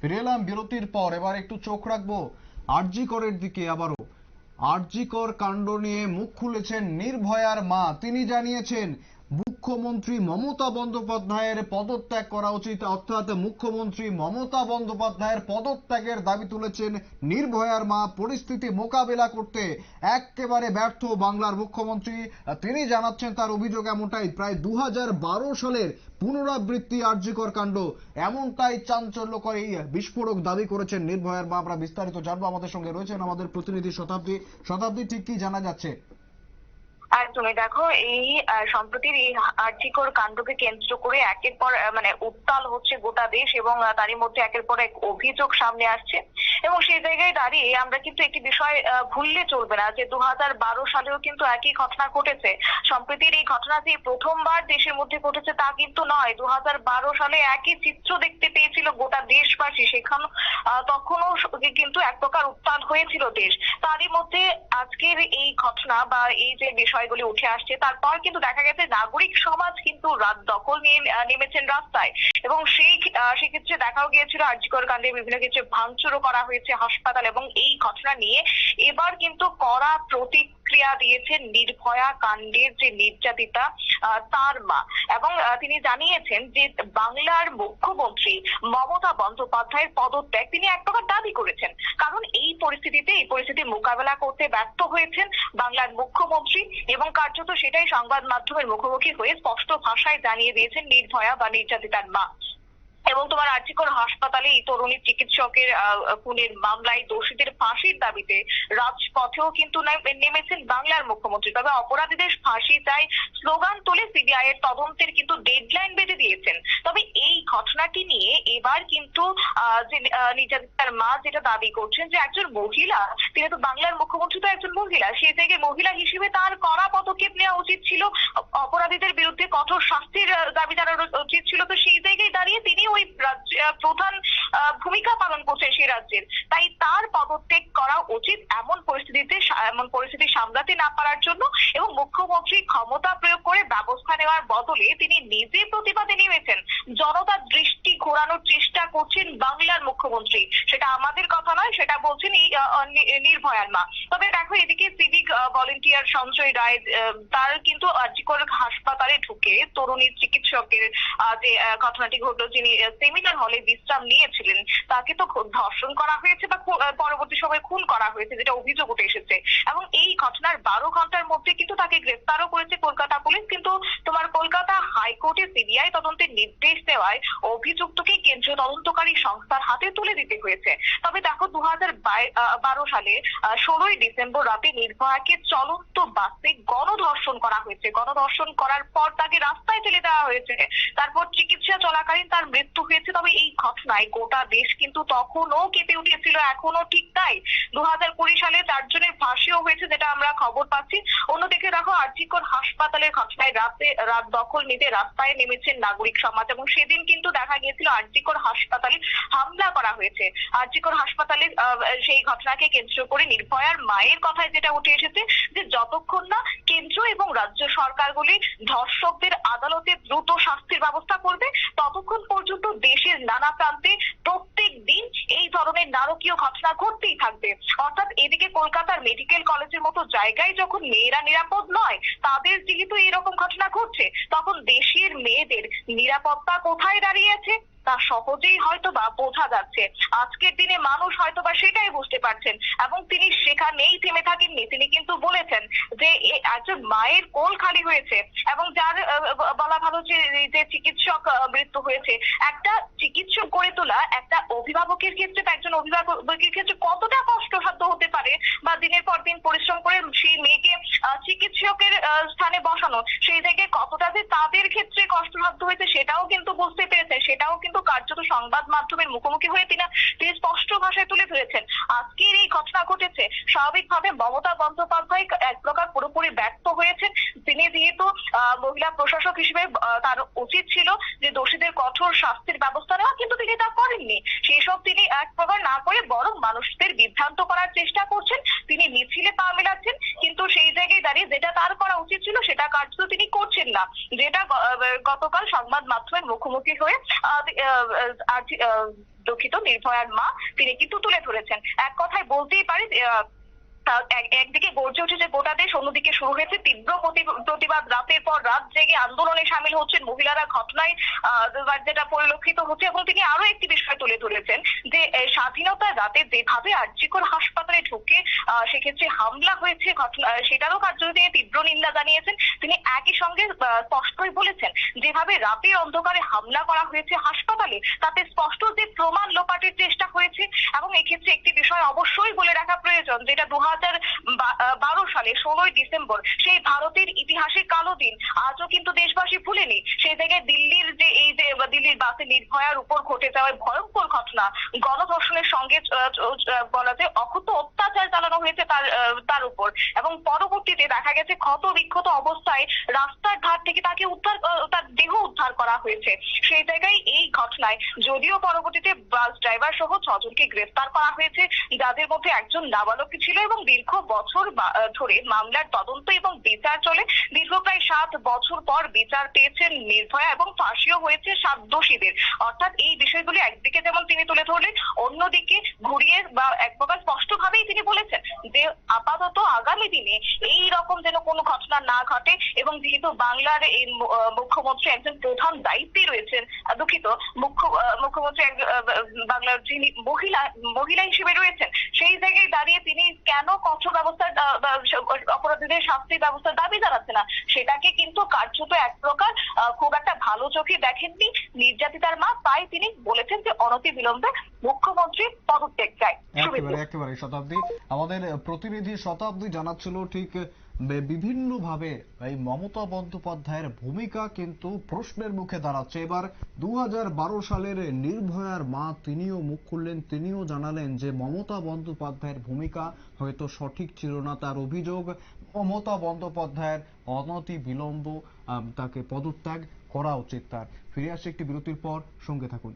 ফিরে এলাম বিরতির পর, এবার একটু চোখ রাখব। আরজি করের দিকে আবারও। আরজি কর কাণ্ড নিয়ে মুখ খুলেছেন নির্ভয়ার মা। তিনি জানিয়েছেন মুখ্যমন্ত্রী মমতা বন্দ্যোপাধ্যায়ের পদত্যাগ করা উচিত, অর্থাৎ মুখ্যমন্ত্রী মমতা বন্দ্যোপাধ্যায়ের পদত্যাগের দাবি তুলেছেন নির্ভয়ার মা, পরিস্থিতি মোকাবেলা করতে। একেবারে ব্যর্থ বাংলার মুখ্যমন্ত্রী। তিনি জানাচ্ছেন তার অভিযোগ এমনটাই, প্রায় দু হাজার বারো সালের পুনরাবৃত্তি আর্যিকর কাণ্ড। এমনটাই চাঞ্চল্যকর এই বিস্ফোরক দাবি করেছেন নির্ভয়ার মা। আমরা বিস্তারিত জানব। আমাদের সঙ্গে রয়েছেন আমাদের প্রতিনিধি শতাব্দী। শতাব্দী ঠিক কি জানা যাচ্ছে? একদমই দেখো, এই সম্প্রতির এই আর্থিকর কাণ্ডকে কেন্দ্র করে একের পর মানে উত্তাল হচ্ছে গোটা দেশ এবং তারই মধ্যে একের পর এক অভিযোগ সামনে আসছে। এবং সেই জায়গায় দাঁড়িয়ে আমরা কিন্তু একটি বিষয় ভুললে চলবে না। যে দু হাজার বারো সালেও কিন্তু একই ঘটনা ঘটেছে। সম্প্রতির এই ঘটনাটি প্রথমবার দেশের মধ্যে ঘটেছে তা কিন্তু নয়। দু সালে একই চিত্র দেখতে পেয়েছিল গোটা দেশবাসী। সেখানে তখনও কিন্তু এক প্রকার উত্তাল হয়েছিল দেশ। তারই মধ্যে আজকের এই ঘটনা বা এই যে বিষয়গুলি উঠে আসছে, তারপর কিন্তু দেখা গেছে নাগরিক সমাজ কিন্তু রাত দখল নিয়ে নেমেছেন রাস্তায়। এবং সেই সেক্ষেত্রে দেখাও গিয়েছিল আর্যিকর কাণ্ডে বিভিন্ন ক্ষেত্রে ভাঙচুরও করা হয়েছে হাসপাতাল এবং এই ঘটনা নিয়ে এবার কিন্তু কড়া প্রতিক্রিয়া দিয়েছেন নির্ভয়া কাণ্ডের যে নির্যাতিতা তার মা। এবং তিনি জানিয়েছেন যে বাংলার মুখ্যমন্ত্রী মমতা বন্দ্যোপাধ্যায়ের পদত্যাগ তিনি এক প্রকার দাবি করেছেন। কারণ এই পরিস্থিতিতে, এই পরিস্থিতি মোকাবেলা করতে ব্যর্থ হয়েছেন বাংলার মুখ্যমন্ত্রী এবং কার্যত সেটাই সংবাদ মাধ্যমের মুখোমুখি হয়ে স্পষ্ট ভাষায় জানিয়ে দিয়েছেন নির্ভয়া বা নির্যাতিতার মা। এবং তোমার আর্থিকর হাসপাতালে এই তরুণী চিকিৎসকের খুনের মামলায় দোষীদের ফাঁসির দাবিতে রাজপথেও কিন্তু নেমেছেন বাংলার মুখ্যমন্ত্রী। তবে অপরাধীদের ফাঁসি চাই স্লোগান তুলে সিবিআই এর তদন্তের কিন্তু ডেডলাইন বেঁধে দিয়েছেন। তবে এই ঘটনাটি নিয়ে এবার কিন্তু যে নির্যাতিতার মা যেটা দাবি করছেন যে একজন মহিলা, তিনি তো বাংলার মুখ্যমন্ত্রী তো একজন মহিলা, সেই জায়গায় মহিলা হিসেবে তার কড়া পদক্ষেপ নেওয়া উচিত ছিল। অপরাধীদের বিরুদ্ধে কঠোর শাস্তির দাবি জানানো উচিত ছিল। তো সেই জায়গায় দাঁড়িয়ে তিনি ওই আহ, প্রধান ভূমিকা পালন করছেন সেই রাজ্যের। তাই তার পদত্যাগ করা উচিত এমন পরিস্থিতিতে এমন পরিস্থিতি সামলাতে না পারার জন্য এবং মুখ্যমন্ত্রী ক্ষমতা প্রয়োগ করে ব্যবস্থা নেওয়ার বদলে তিনি নিজে প্রতিবাদে নেমেছেন। জনতার দৃষ্টি ঘোরানোর চেষ্টা করছেন বাংলার মুখ্যমন্ত্রী। সেটা আমাদের কথা নয় সেটা বলছেন এই নির্ভয়ার মা। তবে দেখো এদিকে সিভিক ভলেন্টিয়ার সঞ্জয় রায় তার কিন্তু আর্যিকর হাসপাতালে ঢুকে তরুণী চিকিৎসকের যে ঘটনাটি ঘটলো যিনি সেমিনার হলে বিশ্রাম নিয়েছিলেন। তাকে তো ধর্ষণ করা হয়েছে বা পরবর্তী সময়ে খুন করা হয়েছে, যেটা অভিযোগ উঠে এসেছে। এবং এই ঘটনার বারো ঘণ্টার মধ্যে কিন্তু তাকে গ্রেফতারও করেছে কলকাতা পুলিশ। কিন্তু তোমার কলকাতা হাইকোর্টে সিবিআই তদন্তের নির্দেশ দেওয়ায় অভিযুক্তকে কেন্দ্রীয় তদন্তকারী সংস্থার হাতে তুলে দিতে হয়েছে। তবে দেখো দু হাজার বারো সালে ষোলোই ডিসেম্বর রাতে নির্ভয়াকে চলন্ত বাসে গণধর্ষণ করা হয়েছে। গণধর্ষণ করার পর তাকে রাস্তায় ফেলে দেওয়া হয়েছে। তারপর চিকিৎসা চলাকালীন তার মৃত্যু হয়েছে, তবে এই ঘটনায় গোটা দেশ কিন্তু তখনও কেঁপে উঠেছিল। এখনও ঠিক তাই। দু হাজার কুড়ি সালে চারজনের ফাঁসিও হয়েছে যেটা আমরা খবর পাচ্ছি। অন্যদিকে দেখো, আর্জিকর হাসপাতালের ঘটনায় রাতে রাত দখল নিতে রাস্তায় নেমেছেন নাগরিক সমাজ এবং সেদিন কিন্তু দেখা গিয়েছিল আর্জিকর হাসপাতালে হামলা করা হয়েছে। আর্জিকর হাসপাতালে সেই ঘটনাকে কেন্দ্র করে নির্ভয়ার মায়ের কথায় যেটা উঠে এসেছে যে যতক্ষণ না কেন্দ্র এবং রাজ্য সরকারগুলি ধর্ষকদের আদালতে দ্রুত শাস্তির ব্যবস্থা করবে, ততক্ষণ দেশের নানা প্রান্তে প্রত্যেক দিন এই ধরনের নারকীয় ঘটনা ঘটতেই থাকবে। অর্থাৎ এদিকে কলকাতার মেডিকেল কলেজের মতো জায়গায় যখন মেয়েরা নিরাপদ নয়, তাদের যেহেতু এরকম ঘটনা ঘটছে, তখন দেশের মেয়েদের নিরাপত্তা কোথায় দাঁড়িয়েছে তা সহজেই হয়তো বা বোঝা যাচ্ছে। আজকের দিনে মানুষ হয়তো বা সেটাই বুঝতে পারছেন। এবং তিনি সেখানেই থেমে থাকেননি। তিনি কিন্তু বলেছেন যে একজন মায়ের কোল খালি হয়েছে এবং যার বলা ভালো যে যে চিকিৎসক মৃত্যু হয়েছে, একটা চিকিৎসক গড়ে তোলা, একটা অভিভাবকের ক্ষেত্রে বা একজন অভিভাবকের ক্ষেত্রে কতটা কষ্টসাধ্য হতে পারে বা দিনের পর দিন পরিশ্রম করে সেই মেয়েকে আহ, চিকিৎসকের আহ, স্থানে বসানো সেই জায়গায় কতটা যে তাদের ক্ষেত্রে কষ্টসাধ্য হয়েছে সেটাও কিন্তু বুঝতে পেরেছে সেটাও কিন্তু কার্যত সংবাদ মাধ্যমের মুখোমুখি হয়ে তিনি তিনি স্পষ্ট ভাষায় তুলে ধরেছেন আজকের এই ঘটনা ঘটেছে স্বাভাবিকভাবে মমতা বন্দ্যোপাধ্যায় এক প্রকার পুরোপুরি ব্যর্থ হয়েছেন। তিনি যেহেতু মহিলা প্রশাসক হিসেবে তার উচিত ছিল যে দোষীদের কঠোর শাস্তির ব্যবস্থা নেওয়া, কিন্তু তিনি তা করেননি। সেই সব তিনি এক প্রকার না করে বরং মানুষদের বিভ্রান্ত করার চেষ্টা করছেন। তিনি মিছিলে পা মেলাচ্ছেন, কিন্তু সেই জায়গায় দাঁড়িয়ে যেটা তার করা উচিত ছিল, সেটা কার্যত তিনি করছেন না। যেটা গতকাল সংবাদ মাধ্যমের মুখোমুখি হয়ে দুঃখিত, নির্ভয়ার মা, তিনি কিন্তু তুলে ধরেছেন। এক কথায় বলতেই পারি একদিকে গর্জে উঠেছে গোটা দেশ, অন্যদিকে শুরু হয়েছে তীব্র প্রতি- প্রতিবাদ। রাতের পর রাত জেগে আন্দোলনে সামিল হচ্ছেন মহিলারা। ঘটনায় যেটা পরিলক্ষিত হচ্ছে এবং তিনি আরও একটি বিষয় তুলে ধরেছেন। যে স্বাধীনতার রাতে যেভাবে আর্যিকর হাসপাতালে ঢুকে সেক্ষেত্রে হামলা হয়েছে, ঘটনা সেটারও কার্যত তিনি তীব্র নিন্দা জানিয়েছেন। তিনি একই সঙ্গে স্পষ্টই বলেছেন, যেভাবে রাতের অন্ধকারে হামলা করা হয়েছে হাসপাতালে, তাতে স্পষ্ট যে প্রমাণ লোপাটের চেষ্টা হয়েছে এবং এক্ষেত্রে একটি বিষয় অবশ্যই বলে রাখা প্রয়োজন, যেটা দু হাজার বারো সালে ষোলোই ডিসেম্বর, সেই ভারতের ইতিহাসে কালো দিন, আজও কিন্তু দেশবাসী ভুলেনি। সেই জায়গায় দিল্লির যে, এই যে, দিল্লির নির্ভয়ার উপর ঘটে যাওয়া ভয়ঙ্কর ঘটনা। গণধর্ষণের সঙ্গে বলা যায় অক্ষত অত্যাচার চালানো হয়েছে তার তার উপর। এবং পরবর্তীতে দেখা গেছে ক্ষত বিক্ষত অবস্থায় রাস্তার ধার থেকে তাকে উদ্ধার তার দেহ উদ্ধার করা হয়েছে। সেই জায়গায় এই ঘটনায় যদিও পরবর্তীতে বাস ড্রাইভার সহ ছজনকে গ্রেফতার করা হয়েছে, যাদের মধ্যে একজন নাবালক ছিল এবং দীর্ঘ বছর ধরে মামলার তদন্ত এবং বিচার চলে। দীর্ঘ প্রায় সাত বছর পর বিচার পেয়েছেন নির্ভয়া এবং ফাঁসিও হয়েছে সাত দোষীদের। অর্থাৎ এই বিষয়গুলি একদিকে যেমন তিনি তুলে ধরলেন, অন্যদিকে ঘুরিয়ে বা এক প্রকার স্পষ্টভাবেই তিনি বলেছেন যে আপাতত আগামী দিনে এই রকম যেন কোনো ঘটনা না ঘটে এবং যেহেতু বাংলার এই মুখ্যমন্ত্রী একজন প্রধান দায়িত্বে রয়েছেন, দুঃখিত, মুখ্য মুখ্যমন্ত্রী বাংলার যিনি মহিলা মহিলা হিসেবে রয়েছেন, সেই জায়গায় দাঁড়িয়ে তিনি কেন কঠোর ব্যবস্থার অপরাধীদের শাস্তির ব্যবস্থার দাবি জানাচ্ছে না, সেটাকে কিন্তু কার্যত এক প্রকার খুব একটা ভালো চোখে দেখেননি নির্যাতিতার মা তাই তিনি বলেছেন যে অনতি বিলম্বে মুখ্যমন্ত্রী পদত্যাগ চাই একেবারে একেবারে শতাব্দী। আমাদের প্রতিনিধি শতাব্দী জানাচ্ছিল ঠিক বিভিন্ন ভাবে এই মমতা বন্দ্যোপাধ্যায়ের ভূমিকা কিন্তু প্রশ্নের মুখে দাঁড়াচ্ছে। এবার দু হাজার বারো সালের নির্ভয়ার মা তিনিও মুখ খুললেন, তিনিও জানালেন যে মমতা বন্দ্যোপাধ্যায়ের ভূমিকা হয়তো সঠিক ছিল না। তার অভিযোগ, মমতা বন্দ্যোপাধ্যায়ের অনতি বিলম্ব তাকে পদত্যাগ করা উচিত তার। ফিরে আসছে একটি বিরতির পর, সঙ্গে থাকুন।